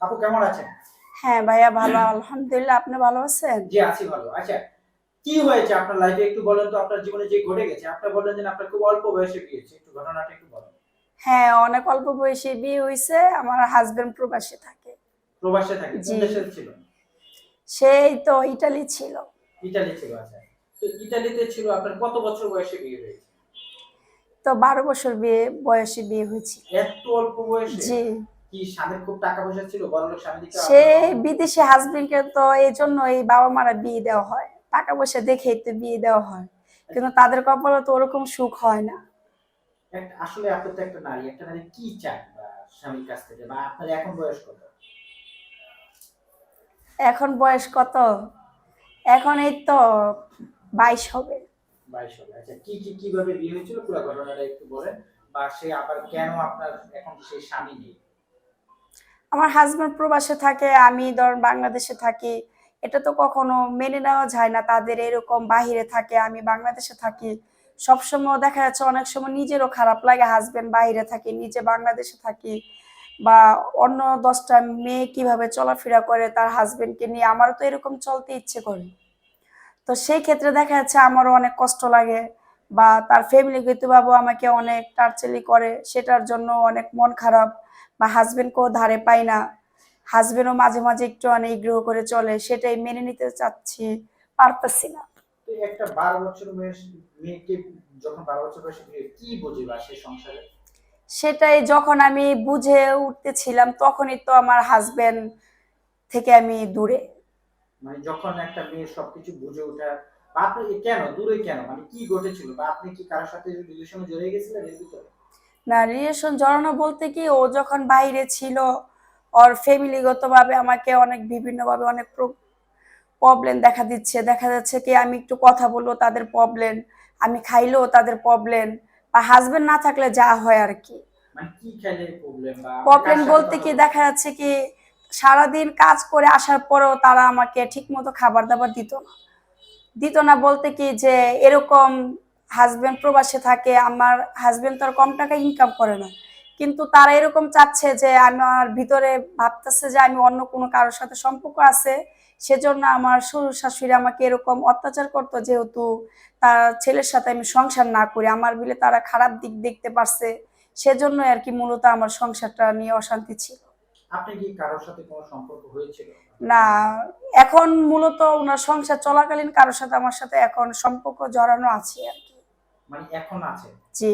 আপু কেমন আছেন? হ্যাঁ ভাইয়া ভালো আলহামদুলিল্লাহ। আপনি ভালো আছেন? জি আছি ভালো। আচ্ছা কি হয়েছে আপনার লাইফে একটু বলেন তো আপনার জীবনে যে ঘটে গেছে। আপনার বললেন যে আপনার খুব অল্প বয়সে বিয়ে হয়েছে। একটু ঘটনাটা একটু বলেন। হ্যাঁ অনেক অল্প বয়সে বিয়ে হয়েছে। আমার হাজবেন্ড প্রবাসে থাকে। প্রবাসে থাকে? কোন দেশে ছিল? সেই তো ইটালি ছিল। ইতালি ছিল আচ্ছা। তো ইতালিতে ছিল আপনার কত বছর বয়সে বিয়ে হয়েছে? তো বারো বছর বিয়ে বয়সে বিয়ে হয়েছে। এত অল্প বয়সে? জি। কি স্বামীর খুব টাকা পয়সা ছিল? বড়লোক স্বামী সে বিদেশি হাজবেন্ডকে তো এই জন্য এই বাবা মারা বিয়ে দেওয়া হয়। টাকা পয়সা দেখেই তো বিয়ে দেওয়া হয়। কিন্তু তাদের কপালে তো ওরকম সুখ হয় না। আসলে আপনি তো একটা নারী একটা নারী কি চান স্বামীর কাছ থেকে? বা আপনার এখন বয়স কত? এখন বয়স কত? এখন এই তো বাইশ হবে। বাইশ হবে। আচ্ছা কি কি কীভাবে বিয়ে হয়েছিল? পুরো ঘটনাটা একটু বলেন। বা সে আবার কেন আপনার এখন সেই স্বামী নেই? আমার হাজবেন্ড প্রবাসে থাকে, আমি ধরেন বাংলাদেশে থাকি, এটা তো কখনো মেনে নেওয়া যায় না, তাদের এরকম বাহিরে থাকে, আমি বাংলাদেশে থাকি। সবসময় দেখা যাচ্ছে অনেক সময় নিজেরও খারাপ লাগে হাজবেন্ড বাইরে থাকে, নিজে বাংলাদেশে থাকি বা অন্য দশটা মেয়ে কীভাবে চলাফেরা করে, তার হাজবেন্ডকে নিয়ে আমারও তো এরকম চলতে ইচ্ছে করে। তো সেই ক্ষেত্রে দেখা যাচ্ছে আমারও অনেক কষ্ট লাগে। বা তার ফ্যামিলিগতভাবেও আমাকে অনেক টার্চেলি করে সেটার জন্য অনেক মন খারাপ বা হাজবেন্ডকেও ধারে পাই না। হাজবেন্ডও মাঝে মাঝে একটু অনেক গ্রহ করে চলে সেটাই মেনে নিতে চাচ্ছি পারতেছি না। একটা বারো বছর বয়স মেয়েকে যখন বারো বছর বয়সে কি সেই সংসারে? সেটাই যখন আমি বুঝে উঠতেছিলাম তখনই তো আমার হাজবেন্ড থেকে আমি দূরে। মানে যখন একটা মেয়ে সবকিছু বুঝে ওঠা বা আপনি কেন দূরে কেন? মানে কি ঘটেছিল? বা আপনি কি কারোর সাথে রিলেশনে জড়িয়ে গেছিলেন এর ভিতরে? না রিলেশন জড়ানো বলতে কি ও যখন বাইরে ছিল ওর ফ্যামিলিগতভাবে আমাকে অনেক বিভিন্নভাবে অনেক প্রবলেম দেখা দিচ্ছে। দেখা যাচ্ছে কি আমি একটু কথা বলব তাদের প্রবলেম আমি খাইলেও তাদের প্রবলেম বা হাজবেন্ড না থাকলে যা হয় আর কি। মানে প্রবলেম সাথে বলতে কি দেখা যাচ্ছে কি সারাদিন কাজ করে আসার পরেও তারা আমাকে ঠিক মতো খাবার দাবার দিত না। দিত না বলতে কি যে এরকম হাজবেন্ড প্রবাসে থাকে, আমার হাজবেন্ড তো আর কম টাকা ইনকাম করে না। কিন্তু তারা এরকম চাচ্ছে যে আমার ভিতরে ভাবতেছে যে আমি অন্য কোনো কারোর সাথে সম্পর্ক আছে, সেজন্য আমার শ্বশুর শাশুড়ি আমাকে এরকম অত্যাচার করতো যেহেতু তার ছেলের সাথে আমি সংসার না করি, আমার বিলে তারা খারাপ দিক দেখতে পারছে, সেজন্য আর কি মূলত আমার সংসারটা নিয়ে অশান্তি ছিল। আপনি কি কারোর সাথে কোনো সম্পর্ক হয়েছিল? না এখন মূলত ওনার সংসার চলাকালীন কারোর সাথে আমার সাথে এখন সম্পর্ক জড়ানো আছে আর কি। মানে এখন আছে? জি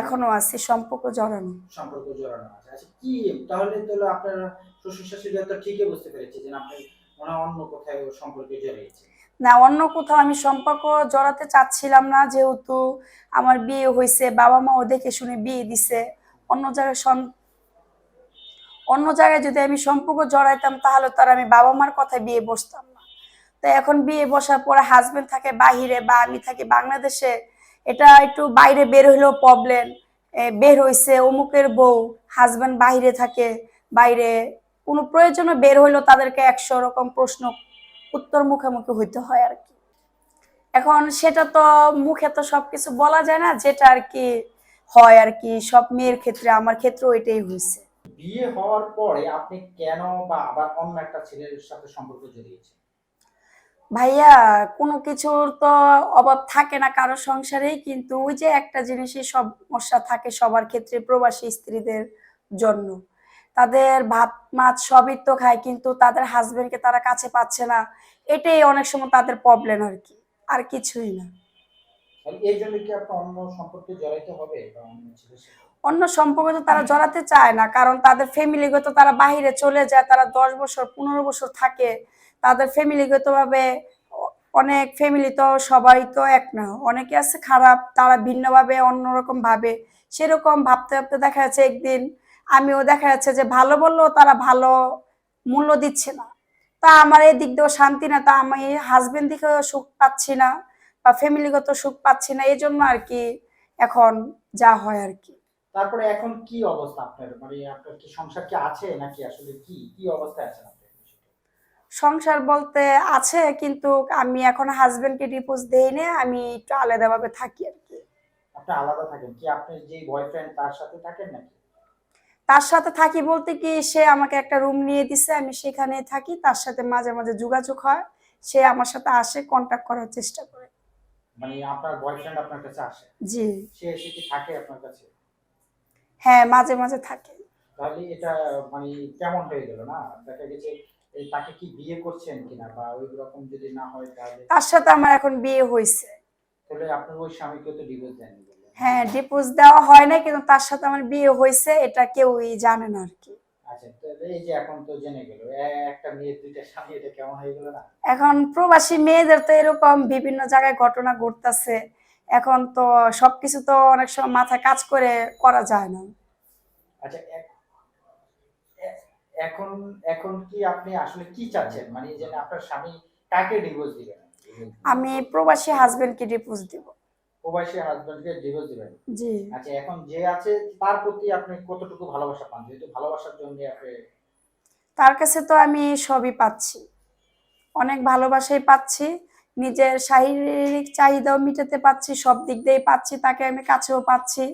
এখনও আছে সম্পর্ক জড়ানো। সম্পর্ক জড়ানো আছে। আচ্ছা কি তাহলে তো আপনার শ্বশুর শাশুড়ি তো ঠিকই বুঝতে পেরেছে যে আপনি ওনা অন্য কোথায় সম্পর্কে জড়িয়েছে। না অন্য কোথাও আমি সম্পর্ক জড়াতে চাচ্ছিলাম না যেহেতু আমার বিয়ে হয়েছে বাবা মাও দেখে শুনে বিয়ে দিছে অন্য জায়গায় অন্য জায়গায় যদি আমি সম্পর্ক জড়াইতাম, তাহলে তো আর আমি বাবা মার কথায় বিয়ে বসতাম না। তো এখন বিয়ে বসার পরে হাজবেন্ড থাকে বাহিরে বা আমি থাকি বাংলাদেশে, এটা একটু বাইরে বের হইলেও প্রবলেম বের হইছে অমুকের বউ হাজবেন্ড বাইরে থাকে, বাইরে কোনো প্রয়োজনে বের হইলেও তাদেরকে একশো রকম প্রশ্ন উত্তর মুখোমুখি হইতে হয় আর কি। এখন সেটা তো মুখে তো সবকিছু বলা যায় না, যেটা আর কি হয় আর কি, সব মেয়ের ক্ষেত্রে, আমার ক্ষেত্রেও এটাই হয়েছে বিয়ে হওয়ার পরে আপনি কেন বা আবার অন্য একটা ছেলের সাথে সম্পর্ক জড়িয়েছে ভাইয়া কোনো কিছুর তো অভাব থাকে না কারও সংসারেই কিন্তু ওই যে একটা জিনিসই সমস্যা থাকে সবার ক্ষেত্রে প্রবাসী স্ত্রীদের জন্য। তাদের ভাত মাছ সবই তো খায় কিন্তু তাদের হাজবেন্ডকে তারা কাছে পাচ্ছে না। এটাই অনেক সময় তাদের প্রবলেম আর কি আর কিছুই না। এই জন্য কি আপনার অন্য সম্পর্কে জড়াইতে হবে অন্য সম্পর্কে তো তারা জড়াতে চায় না, কারণ তাদের ফ্যামিলিগত তারা বাইরে চলে যায়, তারা দশ বছর, পনেরো বছর থাকে। তাদের ফ্যামিলিগত ভাবে অনেক ফ্যামিলি তো সবাই তো এক না, অনেকে আছে খারাপ, তারা ভিন্নভাবে, অন্যরকম ভাবে। সেরকম ভাবতে ভাবতে দেখা যাচ্ছে একদিন আমিও দেখা যাচ্ছে যে ভালো বললেও তারা ভালো মূল্য দিচ্ছে না। তা আমার এই দিক দিয়েও শান্তি না, তা আমি হাজবেন্ড দিকেও সুখ পাচ্ছি না, বা ফ্যামিলিগত সুখ পাচ্ছি না, এই জন্য আর কি এখন যা হয় আর কি। তারপরে এখন কি অবস্থা আপনার? মানে আপনার কি সংসার কি আছে নাকি আসলে কি? কি অবস্থায় আছেন আপনি? সংসার বলতে আছে কিন্তু আমি এখন হাজবেন্ডকে ডিভোর্স দেই না আমি একটু আলাদাভাবে থাকি আর কি। আপনি আলাদা থাকেন? কি আপনি যে বয়ফ্রেন্ড তার সাথে থাকেন নাকি? তার সাথে থাকি বলতে কি সে আমাকে একটা রুম নিয়ে দিছে আমি সেখানে থাকি তার সাথে মাঝে মাঝে যোগাযোগ হয়। সে আমার সাথে আসে কন্টাক্ট করার চেষ্টা করে। মানে আপনার বয়ফ্রেন্ড আপনার কাছে আসে? জি। সে এসে কি থাকে আপনার কাছে? হ্যাঁ মাঝে মাঝে থাকে। তাহলে এটা মানে কেমন হয়ে গেল না? দেখা গেছে তাকে কি বিয়ে করছেন কিনা বা ওই রকম যদি না হয় তাহলে? তার সাথে আমার এখন বিয়ে হয়েছে তাহলে আপনার ওই স্বামীকে তো ডিভোর্স বললেন। হ্যাঁ ডিপোজ দেওয়া হয় না কিন্তু তার সাথে আমার বিয়ে হয়েছে এটা কেউই জানে না আর কি আচ্ছা তাহলে এই যে এখন তো জেনে গেল একটা মেয়ের দুইটা স্বামী এটা কেমন হয়ে গেল না? এখন প্রবাসী মেয়েদের তো এরকম বিভিন্ন জায়গায় ঘটনা ঘটতেছে। এখন তো সবকিছু তো অনেক সময় মাথা কাজ করে করা যায় না। আচ্ছা এখন এখন কি আপনি আসলে কি চাচ্ছেন? মানে যে আপনার স্বামী কাকে ডিভোর্স দিবেন? আমি প্রবাসী হাজবেন্ডকে ডিপোজ দিব। প্রবাসী হাজবেন্ডকে ডিভোর্স দিবেন? জি। আচ্ছা এখন যে আছে তার প্রতি আপনি কতটুকু ভালোবাসা পান? যেহেতু ভালোবাসার জন্য আপনি তার কাছে তো আমি সবই পাচ্ছি। অনেক ভালোবাসাই পাচ্ছি। নিজের শারীরিক চাহিদাও মিটাতে পাচ্ছি সব দিক দিয়েই পাচ্ছি তাকে আমি কাছেও পাচ্ছি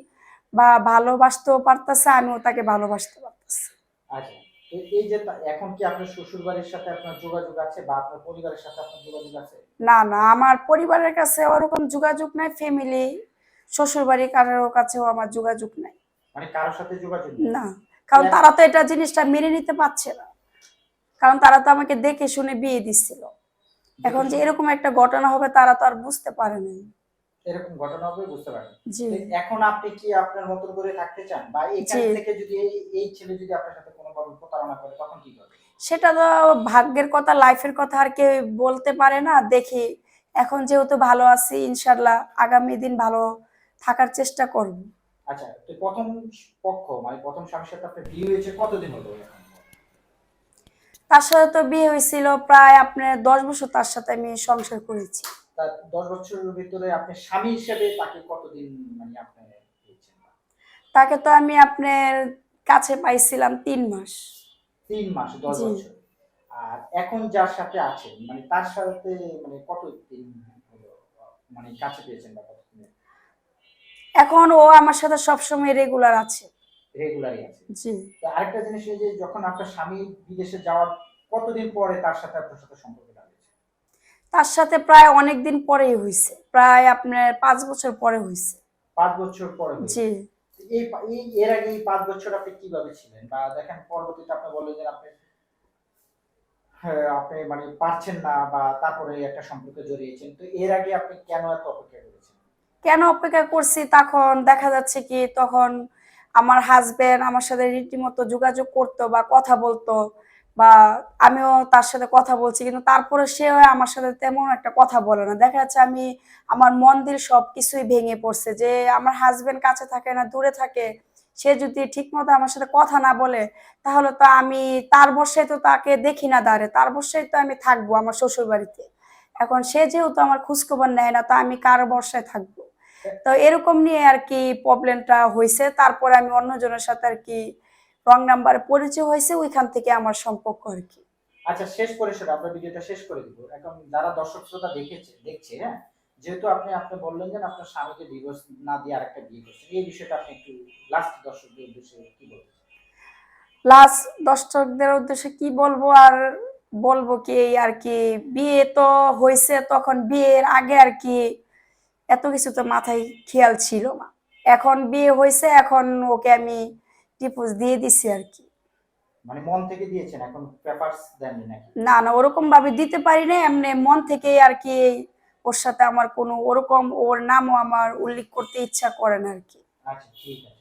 বা ভালোবাসতেও পারতেছে আমিও তাকে ভালোবাসতে পারতেছি। আচ্ছা এই যে এখন কি আপনার শ্বশুর বাড়ির সাথে আপনার যোগাযোগ আছে বা আপনার পরিবারের সাথে আপনার যোগাযোগ আছে? না না আমার পরিবারের কাছে ওরকম যোগাযোগ নাই ফ্যামিলি শ্বশুর বাড়ি কারোর কাছেও আমার যোগাযোগ নাই। মানে কারোর সাথে যোগাযোগ? না কারণ তারা তো এটা জিনিসটা মেনে নিতে পারছে না। কারণ তারা তো আমাকে দেখে শুনে বিয়ে দিচ্ছিল এখন যে এরকম একটা ঘটনা হবে তারা তো আর বুঝতে পারে নাই। এরকম ঘটনা হবে বুঝতে পারেন এখন আপনি কি আপনার মতন করে থাকতে চান? বা এখান থেকে যদি এই ছেলে যদি আপনার সাথে কোনোভাবে প্রতারণা করে তখন কি করবে? সেটা তো ভাগ্যের কথা লাইফের কথা আর কেউ বলতে পারে না। দেখি এখন যেহেতু ভালো আছি ইনশাল্লাহ আগামী দিন ভালো থাকার চেষ্টা করব। আচ্ছা তো প্রথম পক্ষ মানে প্রথম স্বামীর সাথে আপনার বিয়ে হয়েছে কতদিন হলো? তার সাথে তো বিয়ে হয়েছিল প্রায় আপনার দশ বছর তার সাথে আমি সংসার করেছি। তার দশ বছরের ভিতরে আপনি স্বামী হিসেবে তাকে কতদিন মানে আপনি তাকে তো আমি আপনার কাছে পাইছিলাম তিন মাস। তিন মাস দশ বছর। আর এখন যার সাথে আছেন মানে তার সাথে মানে কত মানে কাছে পেয়েছেন বা এখন ও আমার সাথে সবসময় রেগুলার আছে। রেগুলারই আছে। জি। আরেকটা জিনিস এই যে যখন আপনার স্বামী বিদেশে যাওয়ার কতদিন পরে তার সাথে আপনার সাথে সম্পর্কটা হয়েছে তার সাথে প্রায় অনেক দিন পরেই প্রায় আপনার পাঁচ বছর পরে পাঁচ বছর পরে জি। এই এর আগে এই পাঁচ বছর আপনি কীভাবে ছিলেন? বা দেখেন পরবর্তীতে আপনি বললেন যে আপনি হ্যাঁ, আপনি মানে পারছেন না বা তারপরে একটা সম্পর্কে জড়িয়েছেন। তো এর আগে আপনি কেন এত অপেক্ষা করেছেন? কেন অপেক্ষা করছি? তখন দেখা যাচ্ছে কি তখন আমার হাজবেন্ড আমার সাথে রীতিমতো যোগাযোগ করতো বা কথা বলতো বা আমিও তার সাথে কথা বলছি, কিন্তু তারপরে সেও আমার সাথে তেমন একটা কথা বলে না। দেখা যাচ্ছে আমি, আমার মন দিল সব কিছুই ভেঙে পড়ছে, যে আমার হাজবেন্ড কাছে থাকে না, দূরে থাকে, সে যদি ঠিকমতো আমার সাথে কথা না বলে, তাহলে তো আমি তার বর্ষায় তো তাকে দেখি না দাঁড়ে তার বর্ষায় তো আমি থাকব আমার শ্বশুর বাড়িতে এখন সে যেহেতু আমার খোঁজখবর নেয় না, তা আমি কার বর্ষায় থাকব। তো এরকম নিয়ে আর কি প্রবলেমটা হয়েছে তারপরে আমি অন্যজনের সাথে আর কি রং নাম্বারে পরিচয় হয়েছে ওইখান থেকে আমার সম্পর্ক আর কি। আচ্ছা শেষ পরিসরে আপনার ভিডিওটা শেষ করে দিব। এখন যারা দর্শক শ্রোতা দেখেছে দেখছে হ্যাঁ? যেহেতু আপনি আপনি বললেন যে আপনার স্বামীকে ডিভোর্স না দিয়ে আরেকটা বিয়ে করছেন এই বিষয়টা আপনি একটু লাস্ট দর্শকদের উদ্দেশ্যে কি বলবেন? লাস্ট দর্শকদের উদ্দেশ্যে কি বলব আর বলব কি আর কি বিয়ে তো হয়েছে তখন বিয়ের আগে আর কি এত কিছু তো মাথায় খেয়াল ছিল না। এখন বিয়ে হয়েছে এখন ওকে আমি ডিপোজ দিয়ে দিছি আর কি। মানে মন থেকে দিয়েছেন এখন পেপারস দেননি নাকি? না না ওরকম ভাবে দিতে পারি না এমনি মন থেকে আর কি ওর সাথে আমার কোনো ওরকম ওর নামও আমার উল্লেখ করতে ইচ্ছা করে না আর কি। আচ্ছা ঠিক আছে।